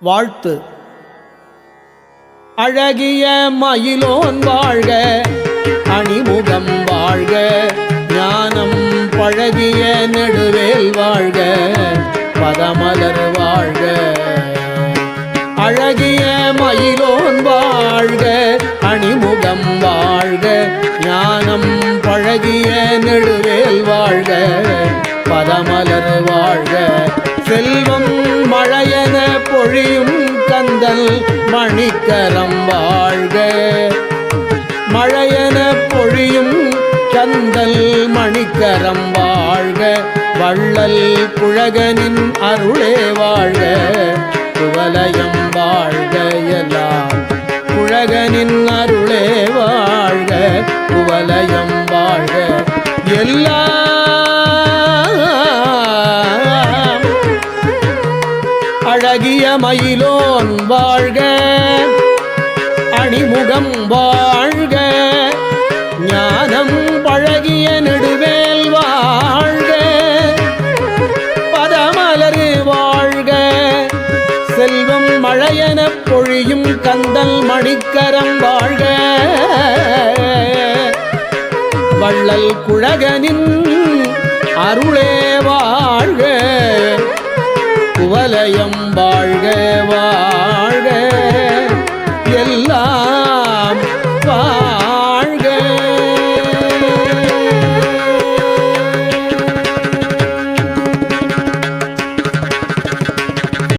வாழ்த்து. அழகிய மயிலோன் வாழ்க அணிமுகம் வாழ்க ஞானம் பழகிய நெடுவேல் வாழ்க பதமலர் வாழ்க. அழகிய மயிலோன் வாழ்க அணிமுகம் வாழ்க ஞானம் பழகிய நெடுவேல் வாழ்க பதமலர் வாழ்க. செல்வம் மழைய பொழியும் கந்தல் மணிக்கரம் வாழ்க. மழையென பொழியும் கந்தல் மணிக்கரம் வாழ்க. வள்ளல் குழகனின் அருளே வாழ்க. குவலயம் வாழ்க எல்லாம். குழகனின் அருளே வாழ்க. குவலயம் வாழ்க. எல்லாம் அழகிய மயிலோன் வாழ்க. அணிமுகம் வாழ்க. ஞானம் பழகிய நெடுவேல் வாழ்க. பதமலரு வாழ்க. செல்வம் மழையெனப் பொழியும் கந்தல் மணிக்கரம் வாழ்க. வள்ளல் குழகனின் அருளே வலயம் வாழ்கவா